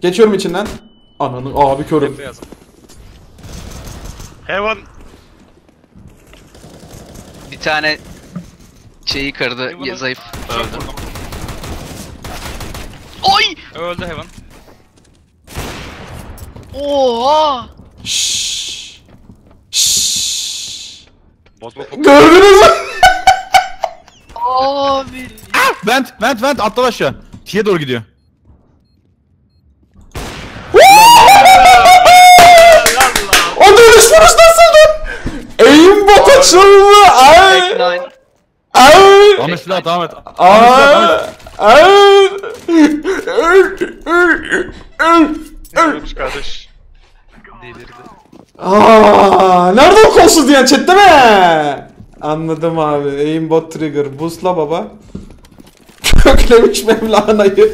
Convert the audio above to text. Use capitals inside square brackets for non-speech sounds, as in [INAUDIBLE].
Geçiyorum içinden. Ananı abi körüm. Heaven. Bir tane şeyi kırdı. Heaven'a Ya, zayıf. çok Öldü. Oy! Öldü Heaven. Oha! Şşş. Şşş. Bozma Gördünüz mü? Abi. [LAUGHS] Vent vent vent atla aşağı. T'ye doğru gidiyor. Açıldı. Ay. Ay. Ahmet silah devam et. Ay. Ay. Ölmüş kardeş. Delirdi. Aa, nerede o kolsuz diyen chatte mi? Anladım abi. Aimbot trigger. Boostla baba. [LAUGHS] Köklemiş Mevlana'yı.